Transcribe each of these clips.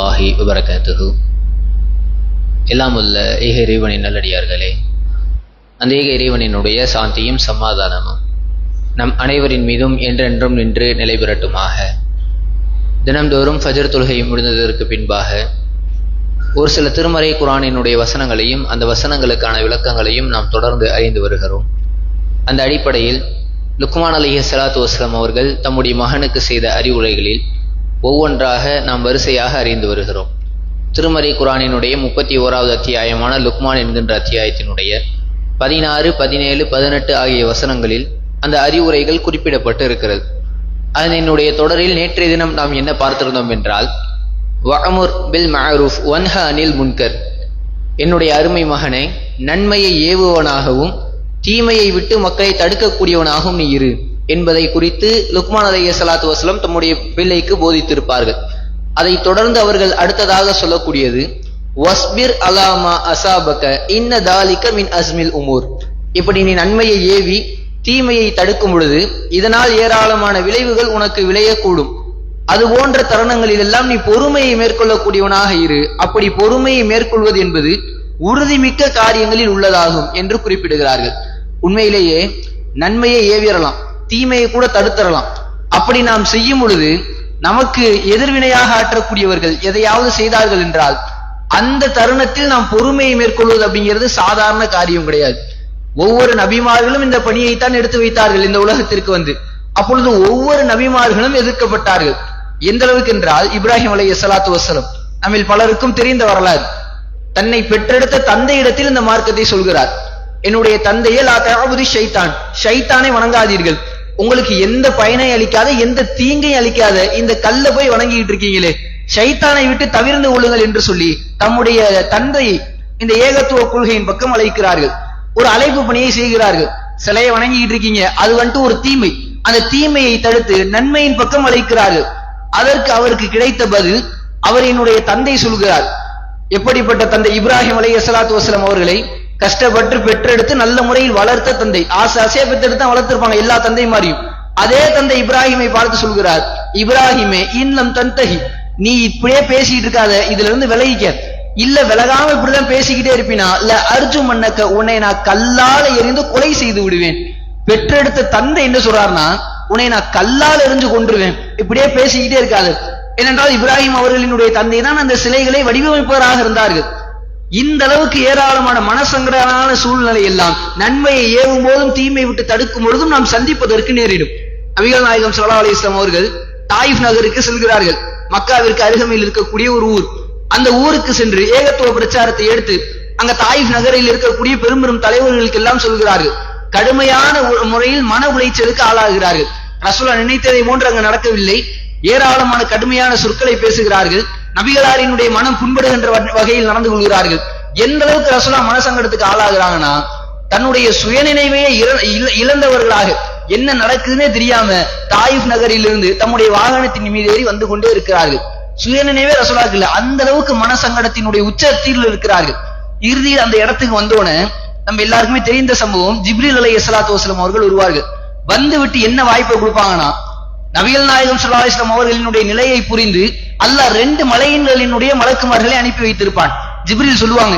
ஆஹி வபரகாத்துஹு. எல்லாம் உள்ள ஏக இறைவனின் நல்லடியார்களே அந்த ஏக இறைவனினுடைய சாந்தியும் சமாதானமும் நம் அனைவரின் மீதும் என்றென்றும் நின்று நிலை பெறட்டுமாக தினம்தோறும் ஃபஜர் தொழுகை முடிந்ததற்கு பின்பாக ஒரு சில திருமறை குரானினுடைய வசனங்களையும் அந்த வசனங்களுக்கான விளக்கங்களையும் நாம் தொடர்ந்து அறிந்து வருகிறோம். அந்த அடிப்படையில் லுக்மான் அலிஹ சலாத்து வஸ்லாம் அவர்கள் தம்முடைய மகனுக்கு செய்த அறிவுரைகளில் ஒவ்வொன்றாக நாம் வரிசையாக அறிந்து வருகிறோம். திருமறை குரானினுடைய முப்பத்தி ஓராவது அத்தியாயமான லுக்மான் என்கின்ற அத்தியாயத்தினுடைய பதினாறு பதினேழு பதினெட்டு ஆகிய வசனங்களில் அந்த அறிவுரைகள் குறிப்பிடப்பட்டு இருக்கிறது. அதனுடைய தொடரில் நேற்றைய தினம் நாம் என்ன பார்த்திருந்தோம் என்றால் வகமுர் பில் மஹரூஃப் ஒன்ஹ அனில் முன்கர். என்னுடைய அருமை மகனை நன்மையை ஏவுவனாகவும் தீமையை விட்டு மக்களை தடுக்கக்கூடியவனாகவும் நீ இரு. என்பதை குறித்து லுக்மான் அலைய சலாத்து வசலம் தம்முடைய பிள்ளைக்கு போதித்திருப்பார்கள். அதை தொடர்ந்து அவர்கள் அடுத்ததாக சொல்லக்கூடியது வஸ்பிர் அலாமா அசாபக இன்ன தாலிக்க மின் அஸ்மில் உமூர். இப்படி நீ நன்மையை ஏவி தீமையை தடுக்கும் பொழுது இதனால் ஏராளமான விளைவுகள் உனக்கு விளையக்கூடும். அது போன்ற தருணங்களில் எல்லாம் நீ பொறுமையை மேற்கொள்ளக்கூடியவனாக இரு. அப்படி பொறுமையை மேற்கொள்வது என்பது உறுதிமிக்க காரியங்களில் உள்ளதாகும் என்று குறிப்பிடுகிறார்கள். உண்மையிலேயே நன்மையை ஏவிரலாம். தீமையை கூட தடுத்தரலாம். அப்படி நாம் செய்யும் பொழுது நமக்கு எதிர்வினையாக ஆற்றக்கூடியவர்கள் எதையாவது செய்தார்கள் என்றால் அந்த தருணத்தில் நாம் பொறுமையை மேற்கொள்வது அப்படிங்கிறது சாதாரண காரியம் கிடையாது. ஒவ்வொரு நபிமார்களும் இந்த பணியைத்தான் எடுத்து வைத்தார்கள் இந்த உலகத்திற்கு வந்து. அப்பொழுது ஒவ்வொரு நபிமார்களும் எதிர்க்கப்பட்டார்கள். எந்த அளவுக்கு என்றால் இப்ராஹிம் அலை சலாத்து வசலம் நம்மில் பலருக்கும் தெரிந்த வரலாறு. தன்னை பெற்றெடுத்த தந்தையிடத்தில் இந்த மார்க்கத்தை சொல்கிறார். என்னுடைய தந்தையே லா தஅபுதி ஷைத்தான். ஷைத்தானை வணங்காதீர்கள். உங்களுக்கு எந்த பயனை அளிக்காத எந்த தீங்கை அளிக்காத இந்த கல்ல போய் வணங்கிட்டு இருக்கீங்களே. ஷைத்தானை விட்டு தவிர்ந்து கொள்ளுங்கள் என்று சொல்லி தம்முடைய தந்தையை இந்த ஏகத்துவ கொள்கையின் பக்கம் அழைக்கிறார்கள். ஒரு அழைப்பு பணியை செய்கிறார்கள். சிலையை வணங்கிட்டு இருக்கீங்க. அது வந்துட்டு ஒரு தீமை. அந்த தீமையை தடுத்து நன்மையின் பக்கம் அழைக்கிறார்கள். அதற்கு அவருக்கு கிடைத்த பதில் அவர் என்னுடைய தந்தை சொல்கிறார். எப்படிப்பட்ட தந்தை? இப்ராஹிம் அலை சலாத்து வசலம் அவர்களை கஷ்டப்பட்டு பெற்றெடுத்து நல்ல முறையில் வளர்த்த தந்தை. ஆசை ஆசையா பெற்றெடுத்து தான் வளர்த்திருப்பாங்க. எல்லா தந்தை மாதிரியும் அதே தந்தை இப்ராஹிமை பார்த்து சொல்கிறார். இப்ராஹிமே இன்னம் தந்தகி. நீ இப்படியே பேசிட்டு இருக்காத. இதுல இருந்து விலகிக்க. இல்ல விலகாம இப்படிதான் பேசிக்கிட்டே இருப்பினா இல்ல அர்ஜுன் மன்னக்க உன்னை நான் கல்லால எரிந்து கொலை செய்து விடுவேன். பெற்றெடுத்த தந்தை என்ன சொல்றாருன்னா உன்னை நான் கல்லால் எரிஞ்சு கொன்றுவேன். இப்படியே பேசிக்கிட்டே இருக்காது. ஏனென்றால் இப்ராஹிம் அவர்களினுடைய தந்தை தான் அந்த சிலைகளை வடிவமைப்பவராக இருந்தார்கள். இந்த அளவுக்கு ஏராளமான மனசங்கடமான சூழ்நிலை எல்லாம் நன்மையை ஏவும் போதும் தீமை விட்டு தடுக்கும் பொழுதும் நாம் சந்திப்பதற்கு நேரிடும். அபிகள் நாயகம் சல்லா அலி இஸ்லாம் அவர்கள் தாயிஃப் நகருக்கு செல்கிறார்கள். மக்காவிற்கு அருகமையில் இருக்கக்கூடிய ஒரு ஊர். அந்த ஊருக்கு சென்று ஏகத்துவ பிரச்சாரத்தை எடுத்து அங்க தாயிஃப் நகரில் இருக்கக்கூடிய பெரும் பெரும் தலைவர்களுக்கு எல்லாம் சொல்கிறார்கள். கடுமையான முறையில் மன உளைச்சலுக்கு ஆளாகிறார்கள். ரசூலா நினைத்ததை போன்று அங்கு நடக்கவில்லை. ஏராளமான கடுமையான சொற்களை பேசுகிறார்கள். நபிகளாரினுடைய மனம் புண்படுகின்ற வகையில் நடந்து கொள்கிறார்கள். எந்த அளவுக்கு ரசுலா மனசங்கடத்துக்கு ஆளாகிறாங்கன்னா தன்னுடைய சுயநினைவையே இழந்தவர்களாக என்ன நடக்குதுன்னே தெரியாம தாயிஃப் நகரிலிருந்து தம்முடைய வாகனத்தின் மீது ஏறி வந்து கொண்டே இருக்கிறார்கள். சுயநினைவே ரசுலாக்கு இல்லை. அந்த அளவுக்கு மனசங்கடத்தினுடைய உச்சத்தில் இருக்கிறார்கள். இறுதியில் அந்த இடத்துக்கு வந்தோடனே நம்ம எல்லாருக்குமே தெரிந்த சம்பவம் ஜிப்ரில் அலை இஸ்லாத்து வஸ்லம் அவர்கள் வருவார்கள். வந்து விட்டு என்ன வாய்ப்பை கொடுப்பாங்கன்னா நபிகள் நாயகம் சுல்லா இஸ்லாம் அவர்களினுடைய நிலையை புரிந்து அல்லாஹ் ரெண்டு மலையின்களினுடைய மலக்குமார்களை அனுப்பி வைத்திருப்பான். ஜிப்ரில் சொல்லுவாங்க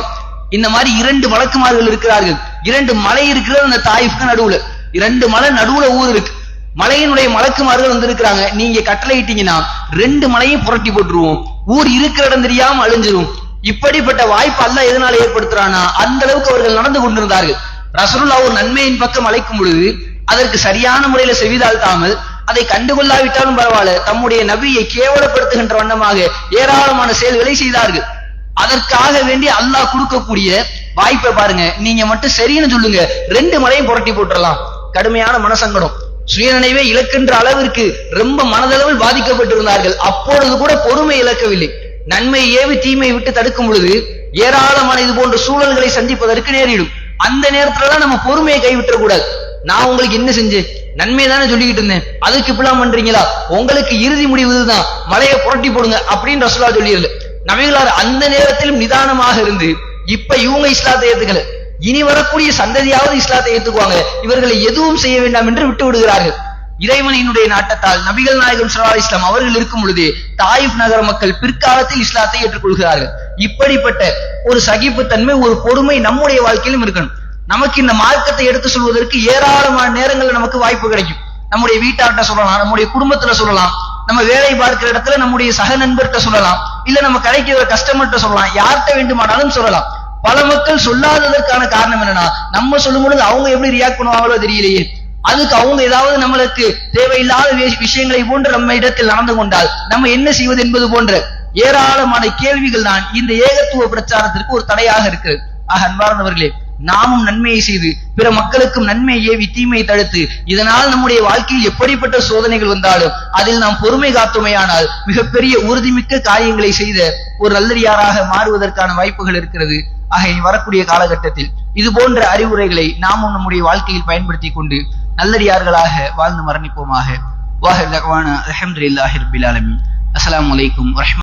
இந்த மாதிரி இரண்டு மலக்குமார்கள் இருக்கிறார்கள். இரண்டு மலை இருக்கிறது அந்த தாயிஃப்க்கு நடுவுல. இரண்டு மலை நடுவுல ஊர் இருக்கு. மலையினுடைய மலக்குமார்கள் வந்திருக்கிறாங்க. நீங்க கட்டளையிட்டீங்கன்னா ரெண்டு மலையும் புரட்டி போட்டுருவோம். ஊர் இருக்கிற இடம் தெரியாம அழிஞ்சிரும். இப்படிப்பட்ட வாய்ப்பு அல்ல எதனால ஏற்படுத்துறானா அந்த அளவுக்கு அவர்கள் நடந்து கொண்டிருந்தார்கள். ரசருல்லா ஒரு நன்மையின் பக்கம் அழைக்கும் பொழுது அதற்கு சரியான முறையில செவிதாழ்த்தாமல் அதை கண்டுகொள்ளாவிட்டாலும் பரவாயில்ல. தம்முடைய நபியை கேவலப்படுத்துகின்ற வண்ணமாக ஏராளமான செயல்களை செய்தார்கள். அதற்காக வேண்டி அல்லாஹ் கொடுக்கக்கூடிய வாய்ப்பை பாருங்க. நீங்க மட்டும் சரின்னு சொல்லுங்க. ரெண்டு மலையும் புரட்டி போட்டுடலாம் கடுமையான மனசங்கடம். சுயநினைவே இழக்கின்ற அளவிற்கு ரொம்ப மனதளவில் பாதிக்கப்பட்டிருந்தார்கள். அப்பொழுது கூட பொறுமை இழக்கவில்லை. நன்மை ஏவி தீமையை விட்டு தடுக்கும் பொழுது ஏராளமான இது போன்ற சூழல்களை சந்திப்பதற்கு நேரிடும். அந்த நேரத்துலதான் நம்ம பொறுமையை கைவிட்டக்கூடாது. நான் உங்களுக்கு என்ன செஞ்சேன்? நன்மை தானே சொல்லிக்கிட்டு இருந்தேன். அதுக்கு இப்படிலாம் பண்றீங்களா? உங்களுக்கு இறுதி முடிவு இதுதான். மலையை புரட்டி போடுங்க அப்படின்னு ரசூலா சொல்லிடல நபிகளார் அந்த நேரத்திலும் நிதானமாக இருந்து இப்ப இவங்க இஸ்லாத்தை ஏத்துக்கல. இனி வரக்கூடிய சந்ததியாவது இஸ்லாத்தை ஏத்துக்குவாங்க. இவர்களை எதுவும் செய்ய வேண்டாம் என்று விட்டு விடுகிறார்கள். இறைவனினுடைய நாட்டத்தால் நபிகள் நாயகம் ஸல்லல்லாஹு இஸ்லாம் அவர்கள் இருக்கும் பொழுது தாயிப் நகர மக்கள் பிற்காலத்தில் இஸ்லாத்தை ஏற்றுக்கொள்கிறார்கள். இப்படிப்பட்ட ஒரு சகிப்புத்தன்மை ஒரு பொறுமை நம்முடைய வாழ்க்கையிலும் இருக்கணும். நமக்கு இந்த மார்க்கத்தை எடுத்து சொல்வதற்கு ஏராளமான நேரங்களில் நமக்கு வாய்ப்பு கிடைக்கும். நம்முடைய வீட்டார்கிட்ட சொல்லலாம் நம்முடைய குடும்பத்துல சொல்லலாம் நம்ம வேலை பார்க்கிற இடத்துல நம்முடைய சக நண்பர்கிட்ட சொல்லலாம் இல்ல நம்ம கடைக்கு வர கஸ்டமர்கிட்ட சொல்லலாம் யார்கிட்ட வேண்டுமானாலும் சொல்லலாம். பல மக்கள் சொல்லாததற்கான காரணம் என்னன்னா நம்ம சொல்லும் பொழுது அவங்க எப்படி ரியாக்ட் பண்ணுவாங்களோ தெரியலையே. அதுக்கு அவங்க ஏதாவது நம்மளுக்கு தேவையில்லாத விஷயங்களை போன்று நம்ம இடத்தில் நடந்து கொண்டால் நம்ம என்ன செய்வது என்பது போன்ற ஏராளமான கேள்விகள் தான் இந்த ஏகத்துவ பிரச்சாரத்திற்கு ஒரு தடையாக இருக்கிறது. ஆக அன்பார்ந்தவர்களே நாமும் நன்மையை செய்து பிற மக்களுக்கும் நன்மை ஏவி தீமையை தடுத்து இதனால் நம்முடைய வாழ்க்கையில் எப்படிப்பட்ட சோதனைகள் வந்தாலும் அதில் நாம் பொறுமை காத்துமையானால் மிகப்பெரிய உறுதிமிக்க காரியங்களை செய்த ஒரு நல்லடியாராக மாறுவதற்கான வாய்ப்புகள் இருக்கிறது. ஆக வரக்கூடிய காலகட்டத்தில் இது போன்ற அறிவுரைகளை நாமும் நம்முடைய வாழ்க்கையில் பயன்படுத்தி கொண்டு நல்லடியார்களாக வாழ்ந்து மரணிப்போமாக. வாஹ் அல்ஹம்துலில்லாஹி ரப்பில்